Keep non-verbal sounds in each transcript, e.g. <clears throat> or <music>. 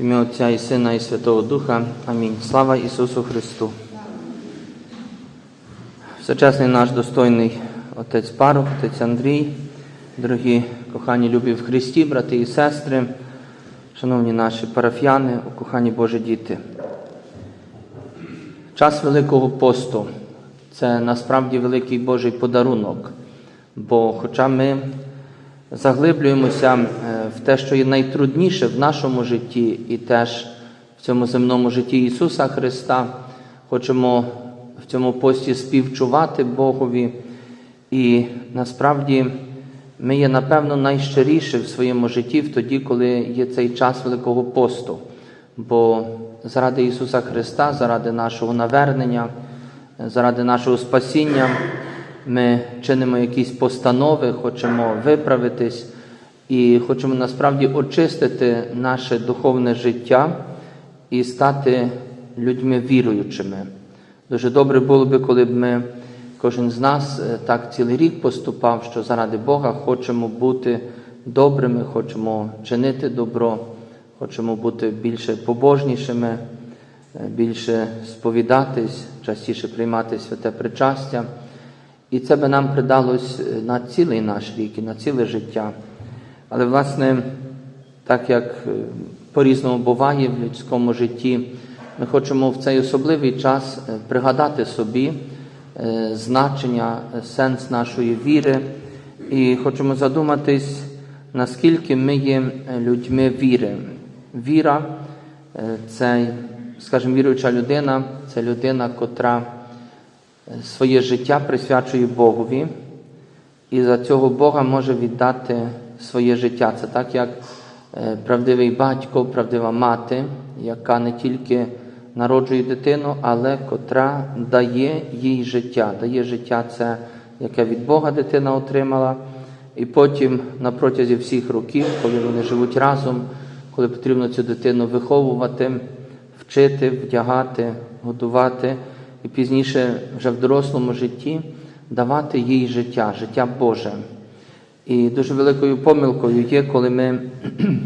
Ім'я Отця і Сина, і Святого Духа. Амінь. Слава Ісусу Христу. Всечесний наш достойний отець Парох, отець Андрій, дорогі кохані любі в Христі, брати і сестри, шановні наші парафіяни, кохані Божі діти. Час Великого посту це насправді великий Божий подарунок. Бо, хоча ми заглиблюємося е, в те, що є найтрудніше в нашому житті, і теж в цьому земному житті Ісуса Христа, хочемо в цьому пості співчувати Богові. І насправді ми є, напевно, найщиріші в своєму житті в тоді, коли є цей час Великого посту. Бо заради Ісуса Христа, заради нашого навернення, заради нашого спасіння, ми чинимо якісь постанови, хочемо виправитись і хочемо насправді очистити наше духовне життя і стати людьми віруючими. Дуже добре було би, коли б ми, кожен з нас е, так цілий рік поступав, що заради Бога хочемо бути добрими, хочемо чинити добро, хочемо бути більше побожнішими, е, більше сповідатись, частіше приймати святе причастя. І це би нам придалось е, на цілий наш рік і на ціле життя. Але, власне, так як е, по-різному буває в людському житті, ми хочемо в цей особливий час е, пригадати собі значення, сенс нашої віри, і хочемо задуматись, наскільки ми є людьми віри. Віра це, скажімо, віруюча людина, це людина, котра своє життя присвячує Богові, і за цього Бога може віддати своє життя. Це так, як е, правдивий батько, правдива мати, яка не тільки народжує дитину, але котра дає їй життя. Дає життя це, яке від Бога дитина отримала. І потім на протязі всіх років, коли вони живуть разом, коли потрібно цю дитину виховувати, вчити, вдягати, годувати, і пізніше вже в дорослому житті давати їй життя, життя Боже. І дуже великою помилкою є, коли ми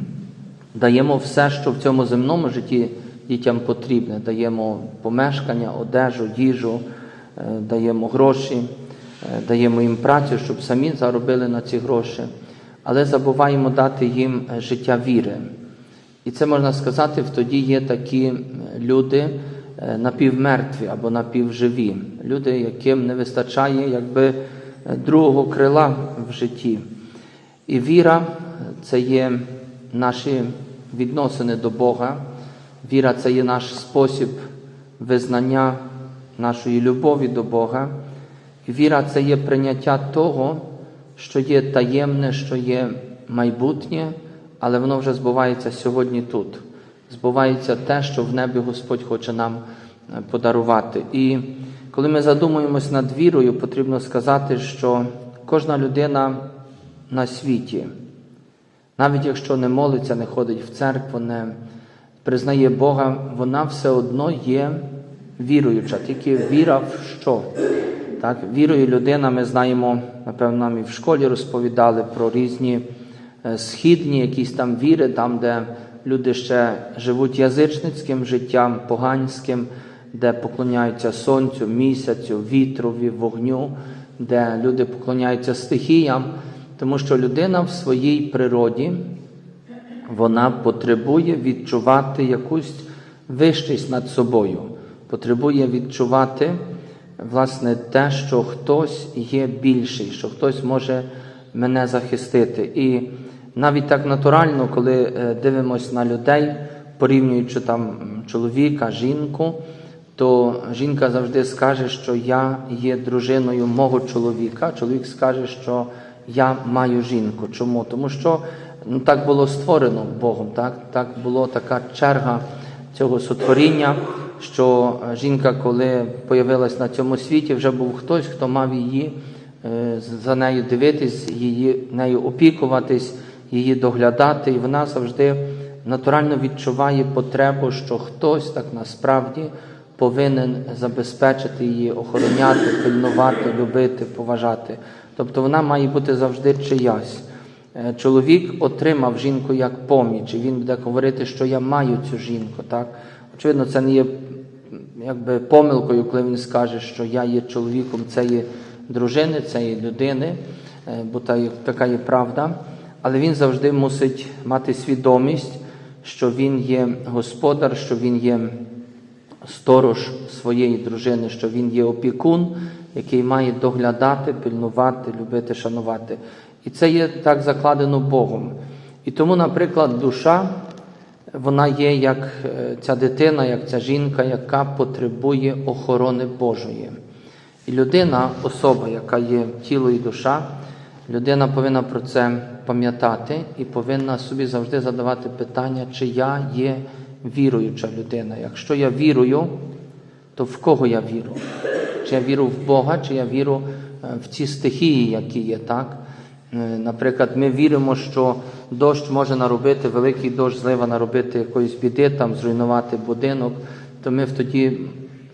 <clears throat> даємо все, що в цьому земному житті дітям потрібне. Даємо помешкання, одежу, їжу, е, даємо гроші, е, даємо їм працю, щоб самі заробили на ці гроші, але забуваємо дати їм е, життя віри. І це можна сказати, в тоді є такі люди напівмертві або напівживі, люди, яким не вистачає якби е, другого крила в житті. І віра це є наші відносини до Бога. Віра це є наш спосіб визнання нашої любові до Бога. Віра це є прийняття того, що є таємне, що є майбутнє, але воно вже збувається сьогодні тут. Збувається те, що в небі Господь хоче нам е, подарувати. І коли ми задумуємось над вірою, потрібно сказати, що кожна людина на світі, навіть якщо не молиться, не ходить в церкву, не признає Бога, вона все одно є віруюча, тільки віра в що? Так, Вірою людина, ми знаємо, напевно, нам і в школі розповідали про різні е, східні якісь там віри, там, де люди ще живуть язичницьким життям, поганським, де поклоняються сонцю, місяцю, вітрові, вогню, де люди поклоняються стихіям, тому що людина в своїй природі вона потребує відчувати якусь вищість над собою, потребує відчувати власне те, що хтось є більший, що хтось може мене захистити. І навіть так натурально, коли е, дивимося на людей, порівнюючи там чоловіка, жінку, то жінка завжди скаже, що я є дружиною мого чоловіка. Чоловік скаже, що я маю жінку. Чому? Тому що ну, так було створено Богом, так, так була така черга цього сотворіння, що жінка, коли появилась на цьому світі, вже був хтось, хто мав її е, за нею дивитись, її нею опікуватись, її доглядати, і вона завжди натурально відчуває потребу, що хтось так насправді повинен забезпечити її, охороняти, пильнувати, любити, поважати. Тобто вона має бути завжди чиясь. е, чоловік отримав жінку як поміч, і він буде говорити, що я маю цю жінку. Так? Очевидно, це не є якби помилкою, коли він скаже, що я є чоловіком цієї дружини, цієї людини, е, бо та така є правда. Але він завжди мусить мати свідомість, що він є господар, що він є сторож своєї дружини, що він є опікун, який має доглядати, пильнувати, любити, шанувати. І це є так закладено Богом. І тому, наприклад, душа, вона є як е, ця дитина, як ця жінка, яка потребує охорони Божої. І людина, особа, яка є тіло і душа, людина повинна про це пам'ятати і повинна собі завжди задавати питання, чи я є віруюча людина. Якщо я вірую, то в кого я вірю? Чи я вірю в Бога, чи я вірю е, в ці стихії, які є, так? Е, Наприклад, ми віримо, що дощ може наробити, великий дощ, злива наробити якоїсь біди, там зруйнувати будинок, то ми тоді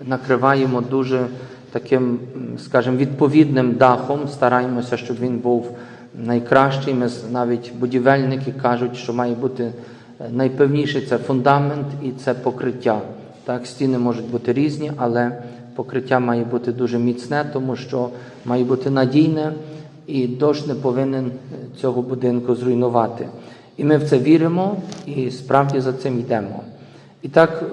накриваємо дуже таким, скажімо, відповідним дахом, стараємося, щоб він був найкращий. Ми навіть будівельники кажуть, що має бути е, найпевніший це фундамент і це покриття. Так, стіни можуть бути різні, але покриття має бути дуже міцне, тому що має бути надійне, і дощ не повинен е, цього будинку зруйнувати. І ми в це віримо і справді за цим йдемо. І так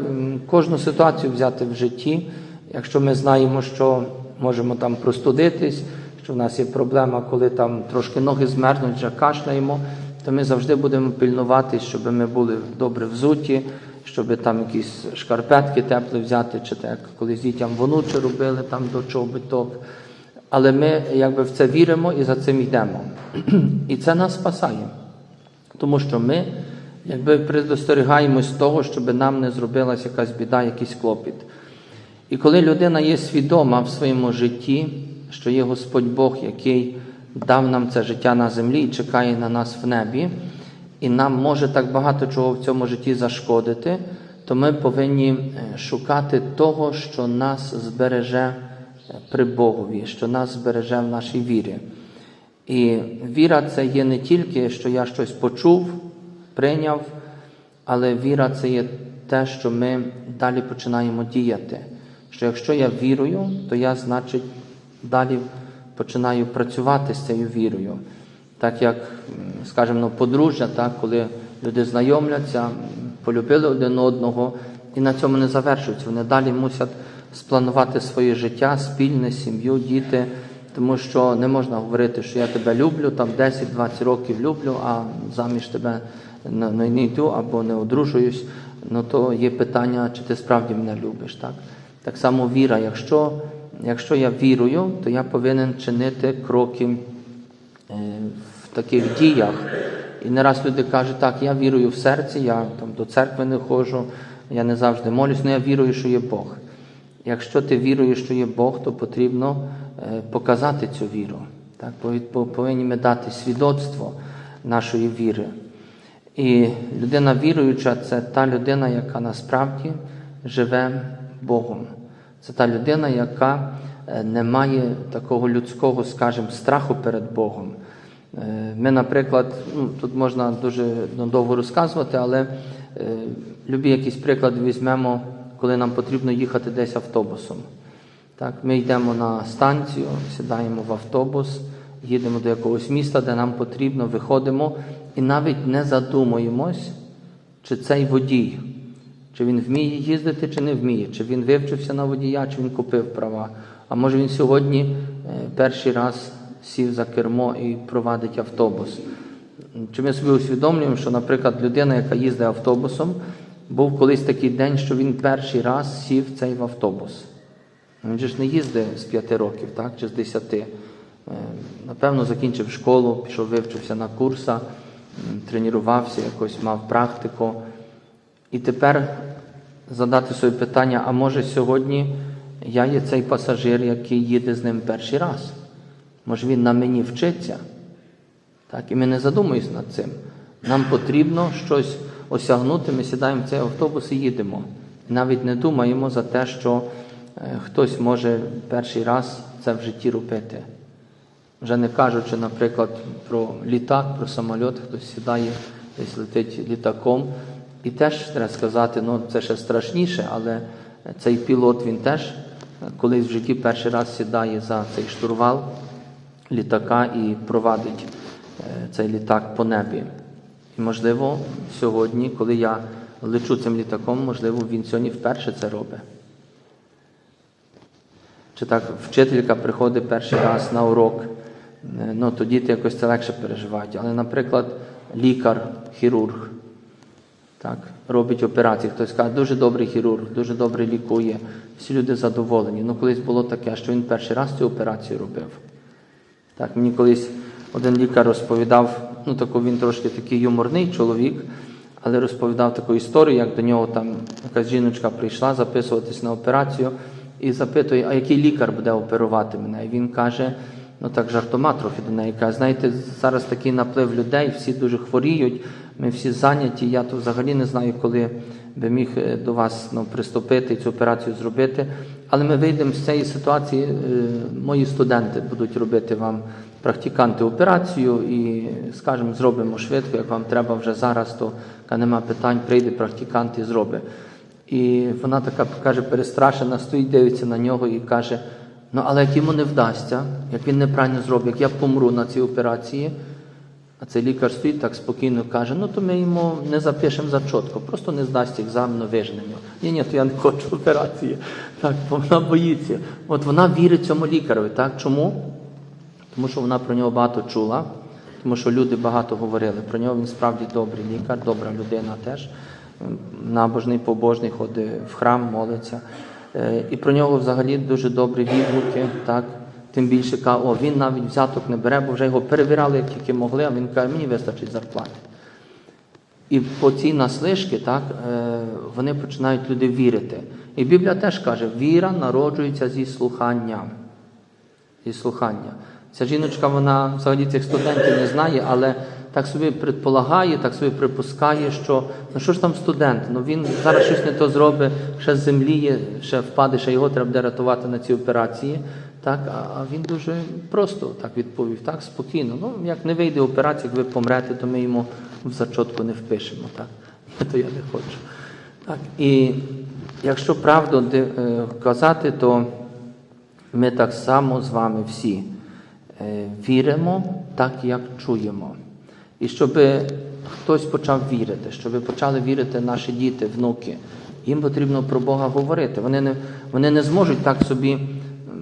кожну ситуацію взяти в житті, якщо ми знаємо, що можемо там простудитись, що в нас є проблема, коли там трошки ноги змерзнуть, вже кашляємо, то ми завжди будемо пильнувати, щоб ми були добре взуті, щоб там якісь шкарпетки теплі взяти, чи так, колись дітям вонуче робили там до чобиток. Але ми якби в це віримо і за цим йдемо. І це нас спасає. Тому що ми якби предостерігаємось того, щоб нам не зробилася якась біда, якийсь клопіт. І коли людина є свідома в своєму житті, що є Господь Бог, який дав нам це життя на землі і чекає на нас в небі, і нам може так багато чого в цьому житті зашкодити, то ми повинні е, шукати того, що нас збереже е, при Богові, що нас збереже в нашій вірі. І віра це є не тільки, що я щось почув, прийняв, але віра це є те, що ми далі починаємо діяти. Що якщо я вірую, то я, значить, далі починаю працювати з цією вірою. Так як, скажімо, ну, подружжя, так, коли люди знайомляться, полюбили один одного, і на цьому не завершуються. Вони далі мусять спланувати своє життя, спільне, сім'ю, діти. Тому що не можна говорити, що я тебе люблю, там 10-20 років люблю, а заміж тебе не йду або не одружуюсь. Ну то є питання, чи ти справді мене любиш. Так, так само віра. Якщо, якщо я вірую, то я повинен чинити кроки е, в таких діях. І не раз люди кажуть, так, я вірую в серці, я там до церкви не ходжу, я не завжди молюсь, але я вірую, що є Бог. Якщо ти віруєш, що є Бог, то потрібно е, показати цю віру. Так, повинні ми дати свідоцтво нашої віри. І людина віруюча це та людина, яка насправді живе Богом. Це та людина, яка е, не має такого людського, скажімо, страху перед Богом. Е, Ми, наприклад, ну, тут можна дуже довго розказувати, але е, любі якийсь приклад візьмемо, коли нам потрібно їхати десь автобусом. Так, ми йдемо на станцію, сідаємо в автобус, їдемо до якогось міста, де нам потрібно, виходимо і навіть не задумуємось, чи цей водій, чи він вміє їздити, чи не вміє, чи він вивчився на водія, чи він купив права. А може він сьогодні е, перший раз сів за кермо і провадить автобус. Чи ми собі усвідомлюємо, що, наприклад, людина, яка їздить автобусом, був колись такий день, що він перший раз сів цей в автобус. Він же ж не їздить з п'яти років, так, чи з десяти. Е, Напевно, закінчив школу, пішов, вивчився на курсах, тренувався, якось мав практику. І тепер задати собі питання, а може сьогодні я є цей пасажир, який їде з ним перший раз? Може він на мені вчиться? Так, і ми не задумуємося над цим. Нам потрібно щось осягнути, ми сідаємо в цей автобус і їдемо. Навіть не думаємо за те, що е, хтось може перший раз це в житті робити. Вже не кажучи, наприклад, про літак, про самоліт, хтось сідає, десь летить літаком. І теж треба сказати, ну це ще страшніше, але цей пілот він теж колись в житті перший раз сідає за цей штурвал літака і провадить е, цей літак по небі. І, можливо, сьогодні, коли я лечу цим літаком, можливо, він сьогодні вперше це робить. Чи так вчителька приходить перший раз на урок, е, ну то діти якось це легше переживають. Але, наприклад, лікар, хірург, так, робить операції. Хтось каже, дуже добрий хірург, дуже добре лікує. Всі люди задоволені. Ну, колись було таке, що він перший раз цю операцію робив. Так, мені колись один лікар розповідав, ну таку він трошки такий юморний чоловік, але розповідав таку історію, як до нього там якась жіночка прийшла записуватись на операцію і запитує, а який лікар буде оперувати мене? І він каже, ну так жартома трохи до неї каже, знаєте, зараз такий наплив людей, всі дуже хворіють, ми всі зайняті, я то взагалі не знаю, коли би міг е, до вас ну, приступити і цю операцію зробити. Але ми вийдемо з цієї ситуації, е, мої студенти будуть робити вам практиканти операцію і, скажімо, зробимо швидко, як вам треба вже зараз, то нема питань, прийде практикант і зробить. І вона така каже, перестрашена, стоїть, дивиться на нього і каже: ну але як йому не вдасться, як він неправильно зробить, як я помру на цій операції. А цей лікар стоїть так спокійно каже, ну то ми йому не запишемо зачотку, просто не здасть екзамену, вижнемо. Ні, ні, то я не хочу операції. Так, бо вона боїться. От вона вірить цьому лікарові. Так? Чому? Тому що вона про нього багато чула, тому що люди багато говорили. Про нього він справді добрий лікар, добра людина теж. Набожний, побожний, ходить в храм, молиться. Е, І про нього взагалі дуже добрі відгуки. Так? Тим більше каже, о, він навіть взяток не бере, бо вже його перевіряли, як тільки могли, а він каже, мені вистачить зарплати. І по цій наслишки так, е, вони починають люди вірити. І Біблія теж каже, віра народжується зі слухання. Зі слухання. Ця жіночка, вона взагалі цих студентів не знає, але так собі предполагає, так собі припускає, що ну що ж там студент? Ну він зараз щось не то зробить, ще з землі, ще впаде, ще його треба буде рятувати на цій операції. Так, а він дуже просто так відповів, так, спокійно. Ну, як не вийде операція, як ви помрете, то ми йому в зачотку не впишемо. Так? <laughs> То я не хочу. Так, і якщо правду е, казати, то ми так само з вами всі е, віримо так, як чуємо. І щоб хтось почав вірити, щоб почали вірити наші діти, внуки, їм потрібно про Бога говорити. Вони не, вони не зможуть так собі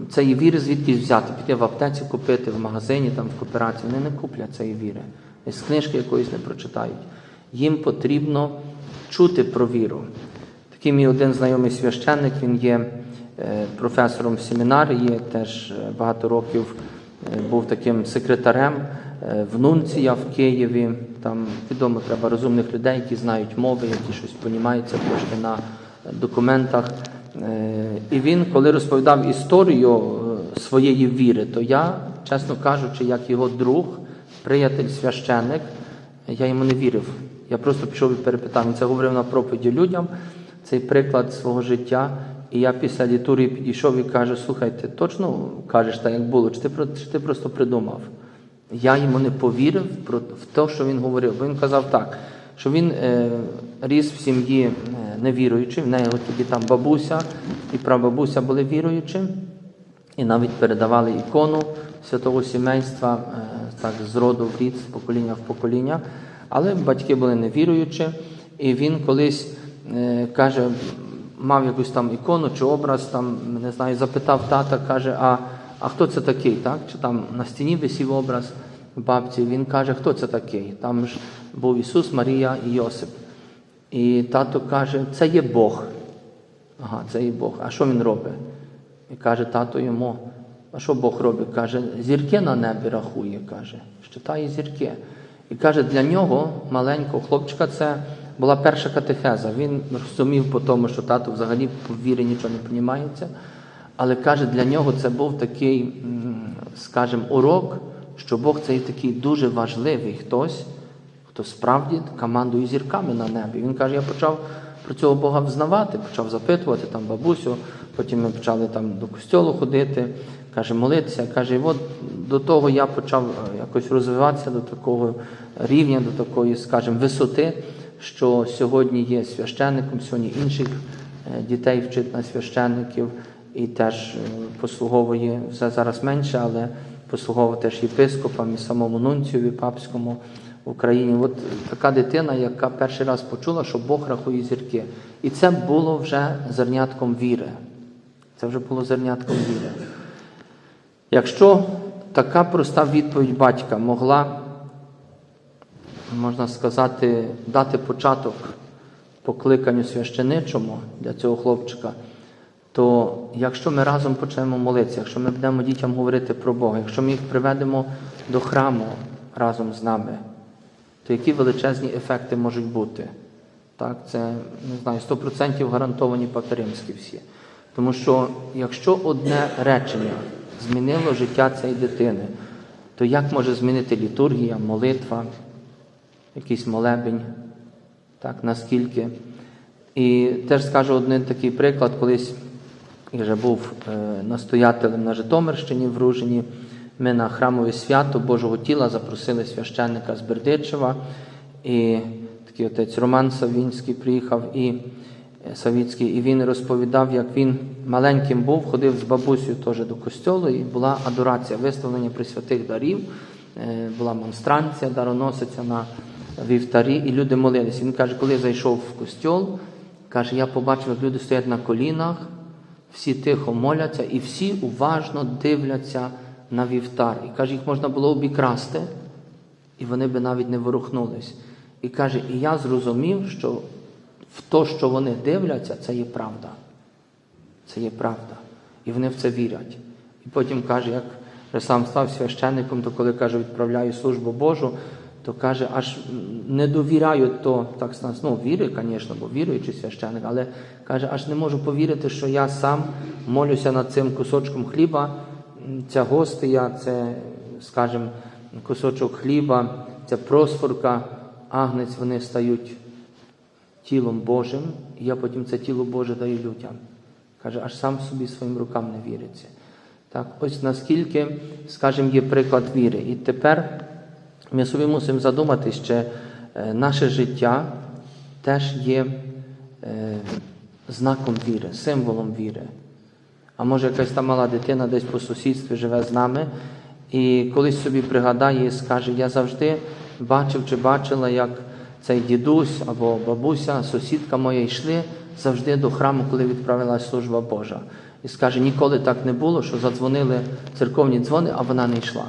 м, цієї віри звідкись взяти, піти в аптеці купити, в магазині, там, в кооперації. Вони не куплять цієї віри. З книжки якоїсь не прочитають. Їм потрібно чути про віру. Такий мій один знайомий священник, він є е, професором в семінарії, теж е, багато років е, був таким секретарем в Нунція в Києві. Там відомо треба розумних людей, які знають мови, які щось понімаються трошки на документах. Е, І він, коли розповідав історію е, своєї віри, то я, чесно кажучи, як його друг, приятель священник, я йому не вірив. Я просто пішов і перепитав. Він це говорив на проповіді людям, цей приклад свого життя. І я після літургії підійшов і кажу, слухайте, точно кажеш так, як було, чи ти, чи ти просто придумав? Я йому не повірив в те, що він говорив. Бо він казав так, що він е, ріс в сім'ї е, невіруючий, в неї тоді там бабуся і прабабуся були віруючим, і навіть передавали ікону святого сімейства е, так, з роду в рід, з покоління в покоління. Але батьки були невіруючі, і він колись е, каже, мав якусь там ікону чи образ, там, не знаю, запитав тата, каже, а, а хто це такий? Так? Чи там на стіні висів образ бабці? Він каже, хто це такий? Там ж був Ісус, Марія і Йосип. І тато каже, це є Бог. Ага, це є Бог. А що він робить? І каже тато йому, а що Бог робить? Каже, зірки на небі рахує, каже, щитає зірки. І каже, для нього, маленького хлопчика, це була перша катехеза. Він розумів по тому, що тато взагалі по вірі нічого не приймається. Але каже, для нього це був такий, скажімо, урок, що Бог це є такий дуже важливий хтось, хто справді командує зірками на небі. Він каже, я почав про цього Бога взнавати, почав запитувати там бабусю, потім ми почали там до костьолу ходити, каже, молитися. Каже, і от до того я почав е, якось розвиватися до такого рівня, до такої, скажімо, висоти, що сьогодні є священником, сьогодні інших е, дітей вчить на священників і теж е, послуговує все зараз менше, але послуговує теж єпископам і самому нунціові папському в Україні. От така дитина, яка перший раз почула, що Бог рахує зірки. І це було вже зернятком віри. Це вже було зернятком віри. Якщо така проста відповідь батька могла, можна сказати, дати початок покликанню священичому для цього хлопчика, то якщо ми разом почнемо молитися, якщо ми будемо дітям говорити про Бога, якщо ми їх приведемо до храму разом з нами, то які величезні ефекти можуть бути? Так, це не знаю, 100% гарантовані папи римські всі. Тому що якщо одне речення змінило життя цієї дитини, то як може змінити літургія, молитва, якийсь молебень, так, наскільки? І теж скажу один такий приклад, колись вже був е, настоятелем на Житомирщині в Ружині. Ми на храмове свято Божого тіла запросили священника з Бердичева, і такий отець Роман Савінський приїхав і е, Савіцький, і він розповідав, як він маленьким був, ходив з бабусею теж до костьолу, і була адорація, виставлення присвятих дарів, е, була монстранція, дароносиця на вівтарі, і люди молилися. Він каже, коли зайшов в костьол, каже, я побачив, як люди стоять на колінах, всі тихо моляться і всі уважно дивляться на вівтар. І каже, їх можна було обікрасти, і вони би навіть не ворухнулись. І каже, і я зрозумів, що в то, що вони дивляться, це є правда. Це є правда. І вони в це вірять. І потім каже, як я сам став священником, то коли каже, відправляю службу Божу, то каже, аж не довіряю то, так ну, віри, звісно, бо віруючий священник, але каже, аж не можу повірити, що я сам молюся над цим кусочком хліба. Ця гостия, це, скажімо, кусочок хліба, ця просфорка, агнець, вони стають тілом Божим, і я потім це тіло Боже даю людям. Каже, аж сам собі своїм рукам не віриться. Так, ось наскільки, скажімо, є приклад віри. І тепер ми собі мусимо задуматися, що е, наше життя теж є е, знаком віри, символом віри. А може якась там мала дитина десь по сусідстві живе з нами, і колись собі пригадає і скаже, я завжди бачив чи бачила, як цей дідусь або бабуся, сусідка моя йшли завжди до храму, коли відправилась служба Божа. І скаже, ніколи так не було, що задзвонили церковні дзвони, а вона не йшла.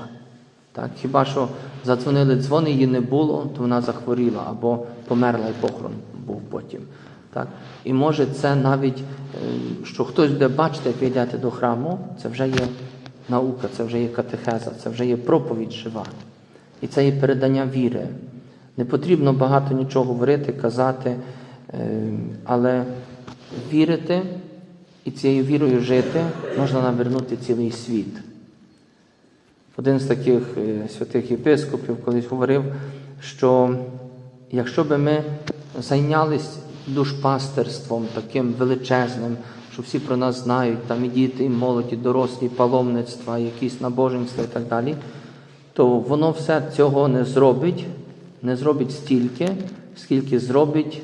Так, Хіба що задзвонили дзвони, її не було, то вона захворіла або померла і похорон був потім. Так? І може це навіть, що хтось буде бачити, як ви йдете до храму, це вже є наука, це вже є катехеза, це вже є проповідь жива. І це є передання віри. Не потрібно багато нічого говорити, казати, але вірити і цією вірою жити можна навернути цілий світ. Один з таких святих єпископів колись говорив, що якщо би ми зайнялись душпастерством таким величезним, що всі про нас знають, там і діти, і молодь, і дорослі, і паломництва, якісь набоженства і так далі, то воно все цього не зробить, не зробить стільки, скільки зробить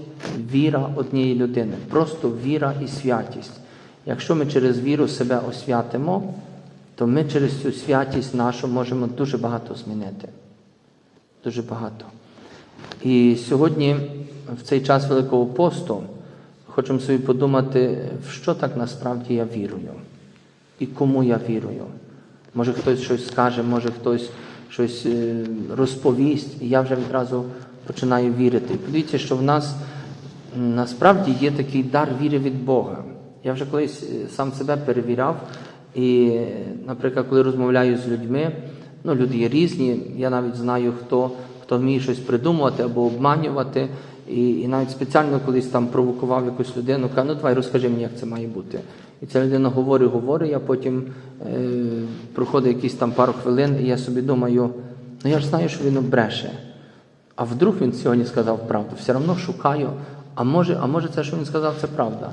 віра однієї людини. Просто віра і святість. Якщо ми через віру себе освятимо, то ми через цю святість нашу можемо дуже багато змінити. Дуже багато. І сьогодні, в цей час Великого посту, хочемо собі подумати, в що так насправді я вірую і кому я вірую. Може хтось щось скаже, може хтось щось розповість, і я вже відразу починаю вірити. Подивіться, що в нас насправді є такий дар віри від Бога. Я вже колись сам себе перевіряв. І, наприклад, коли розмовляю з людьми, ну, люди є різні, я навіть знаю, хто хто вміє щось придумувати або обманювати. І і навіть спеціально колись там провокував якусь людину, каже, ну давай розкажи мені, як це має бути. І ця людина говорить, говорить, а потім е, проходить якісь там пару хвилин, і я собі думаю, ну я ж знаю, що він бреше. А вдруг він сьогодні сказав правду, все одно шукаю, а може, а може це, що він сказав, це правда.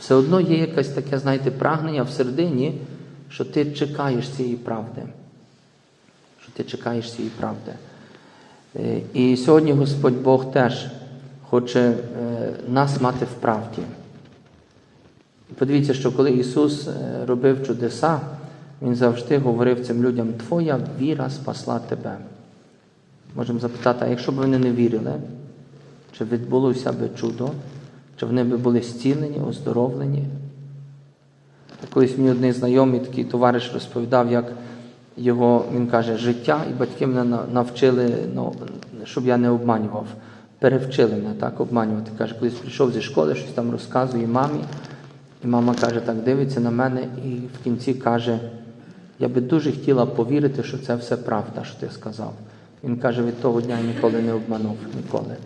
Все одно є якесь таке, знаєте, прагнення всередині, що ти чекаєш цієї правди. Що ти чекаєш цієї правди. Е, І сьогодні Господь Бог теж хоче е, нас мати в правді. Подивіться, що коли Ісус е, робив чудеса, Він завжди говорив цим людям: Твоя віра спасла тебе. Можемо запитати, а якщо б вони не вірили, чи відбулося би чудо, чи вони б були зцілені, оздоровлені? Колись мені один знайомий такий товариш розповідав, як його, він каже, життя, і батьки мене навчили, ну, щоб я не обманював. Перевчили мене так обманювати. Каже, колись прийшов зі школи, щось там розказує мамі. І мама каже, так дивиться на мене і в кінці каже, я би дуже хотіла повірити, що це все правда, що ти сказав. Він каже, від того дня я ніколи не обманув, ніколи.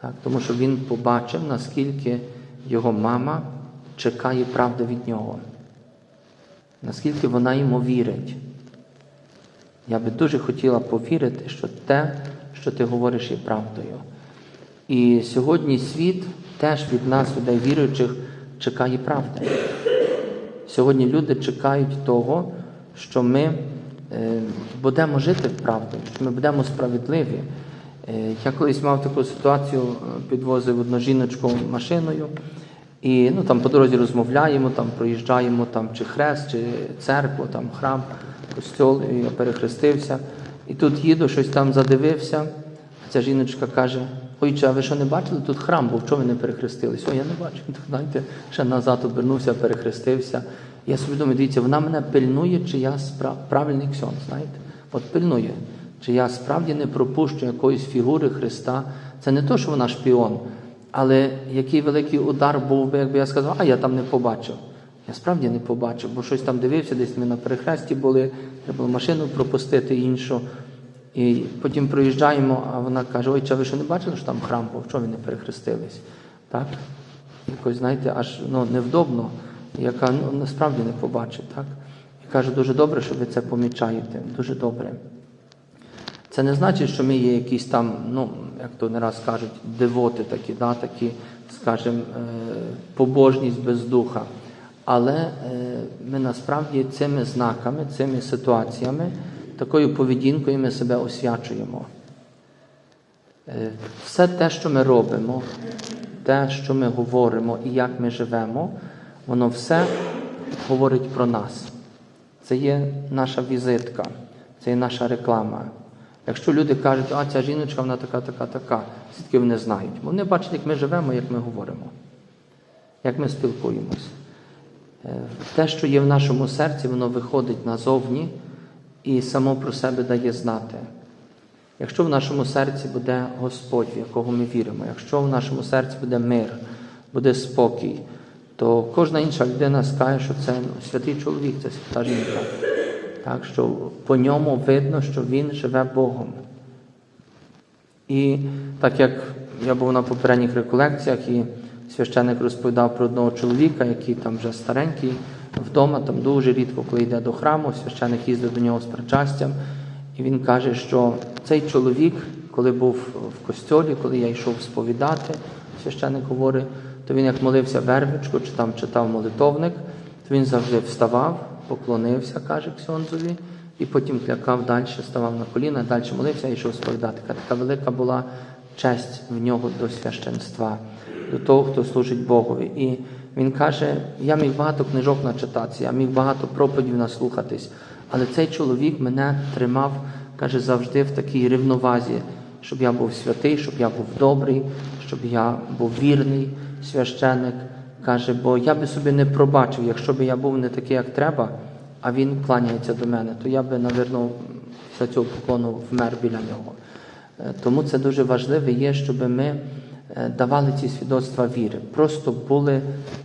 Так, тому що він побачив, наскільки його мама чекає правди від нього, наскільки вона йому вірить. Я би дуже хотіла повірити, що те, що ти говориш, є правдою. І сьогодні світ теж від нас, людей віруючих, чекає правди. Сьогодні люди чекають того, що ми е, будемо жити правдою, що ми будемо справедливі. Е, я колись мав таку ситуацію, е, підвозив одну жіночку машиною, і ну, там по дорозі розмовляємо, там проїжджаємо там, чи хрест, чи церкву, там храм, костьол, і я перехрестився. І тут їду, щось там задивився. Ця жіночка каже: Ой, а ви що не бачили? Тут храм був, чого ви не перехрестились? Ой, я не бачу. Знаєте, ще назад обернувся, перехрестився. Я собі думаю, дивіться, вона мене пильнує, чи я справ... правильний ксьон, знаєте? От пильнує, чи я справді не пропущу якоїсь фігури Христа. Це не то, що вона шпіон, але який великий удар був би, якби я сказав, а я там не побачив. Я справді не побачив, бо щось там дивився, десь ми на перехресті були, треба було машину пропустити іншу. І потім проїжджаємо, а вона каже: Ой, чи ви що не бачили, що там храм був, ви не перехрестились? Так? Якось, знаєте, аж ну, невдобно, яка ну, насправді не побачить. Так? І каже, дуже добре, що ви це помічаєте. Дуже добре. Це не значить, що ми є якісь там, ну, як то не раз кажуть, дивоти такі, да, такі, скажімо, е, побожність без духа. Але е, ми насправді цими знаками, цими ситуаціями, такою поведінкою ми себе освячуємо. Е, Все те, що ми робимо, те, що ми говоримо і як ми живемо, воно все говорить про нас. Це є наша візитка, це є наша реклама. Якщо люди кажуть, а ця жіночка, вона така, така, така, звідки вони знають? Вони бачать, як ми живемо, як ми говоримо, як ми спілкуємось. Е, Те, що є в нашому серці, воно виходить назовні і само про себе дає знати. Якщо в нашому серці буде Господь, в якого ми віримо, якщо в нашому серці буде мир, буде спокій, то кожна інша людина скаже, що це святий чоловік, це свята жінка. Так, що по ньому видно, що він живе Богом. І так як я був на попередніх реколекціях, і священник розповідав про одного чоловіка, який там вже старенький, вдома, там дуже рідко, коли йде до храму, священник їздив до нього з причастям, і він каже, що цей чоловік, коли був в костьолі, коли я йшов сповідати, священник говорить, то він як молився вервичку, чи там читав молитовник, то він завжди вставав, поклонився, каже Ксьонзові, і потім клякав далі, ставав на коліна, далі молився і йшов сповідати. Така велика була честь в нього до священства, до того, хто служить Богові. І він каже: я міг багато книжок начитатися, я міг багато проповідів наслухатись, але цей чоловік мене тримав, каже, завжди в такій рівновазі, щоб я був святий, щоб я був добрий, щоб я був вірний священик. Каже, бо я би собі не пробачив, якщо б я був не такий, як треба, а він кланяється до мене, то я би, навірно, після цього поклону вмер біля нього. Е, Тому це дуже важливо є, щоб ми е, давали ці свідоцтва віри, просто були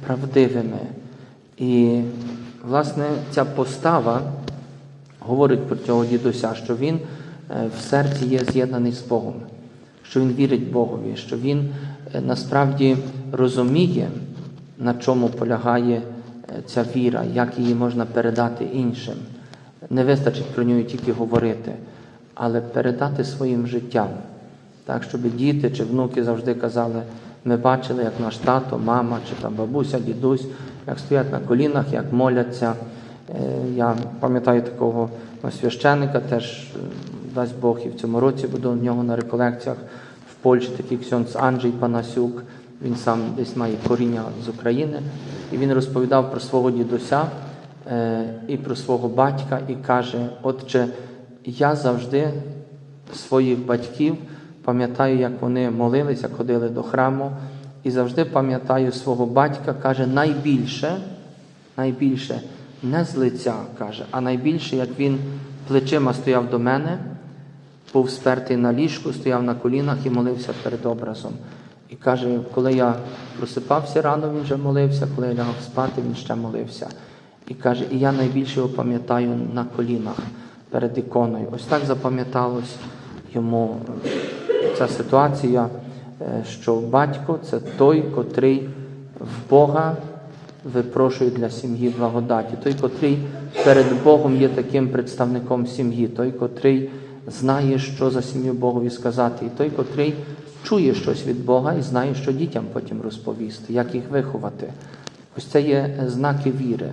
правдивими. І, власне, ця постава говорить про цього дідуся, що він е, в серці є з'єднаний з Богом, що він вірить Богові, що він насправді розуміє, на чому полягає е, ця віра, як її можна передати іншим. Не вистачить про нього тільки говорити, але передати своїм життям, так, щоб діти чи внуки завжди казали, ми бачили, як наш тато, мама чи там бабуся, дідусь, як стоять на колінах, як моляться. Е, Я пам'ятаю такого ну, священника, теж е, дасть Бог і в цьому році буду в нього на реколекціях в Польщі такий ксьонц Анджей Панасюк. Він сам десь має коріння з України. І він розповідав про свого дідуся е, і про свого батька, і каже: Отче, я завжди своїх батьків пам'ятаю, як вони молилися, ходили до храму, і завжди пам'ятаю свого батька, каже, найбільше, найбільше не з лиця, каже, а найбільше, як він плечима стояв до мене, був спертий на ліжку, стояв на колінах і молився перед образом. І каже, коли я просипався рано, він вже молився, коли я лягав спати, він ще молився. І каже, і я найбільше його пам'ятаю на колінах перед іконою. Ось так запам'яталось йому ця ситуація, е, що батько це той, котрий в Бога випрошує для сім'ї благодаті, той, котрий перед Богом є таким представником сім'ї, той, котрий знає, що за сім'ю Богові сказати, і той, котрий чує щось від Бога і знає, що дітям потім розповісти, як їх виховати. Ось це є знаки віри.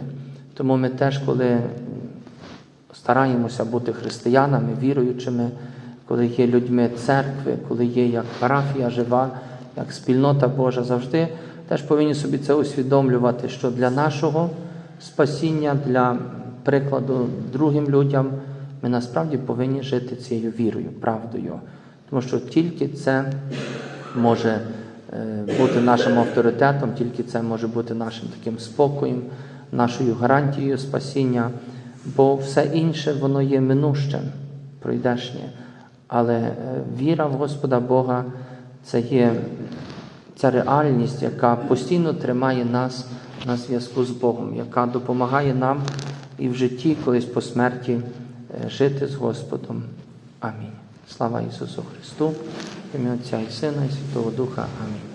Тому ми теж, коли стараємося бути християнами, віруючими, коли є людьми церкви, коли є як парафія жива, як спільнота Божа, завжди теж повинні собі це усвідомлювати, що для нашого спасіння, для прикладу другим людям, ми насправді повинні жити цією вірою, правдою. Тому що тільки це може е, бути нашим авторитетом, тільки це може бути нашим таким спокоєм, нашою гарантією спасіння, бо все інше воно є минущим, пройдешнє. Але е, віра в Господа Бога це є ця реальність, яка постійно тримає нас на зв'язку з Богом, яка допомагає нам і в житті, колись по смерті, е, жити з Господом. Амінь. Слава Ісусу Христу, ім'я Отця і Сина, і Святого Духа. Амінь.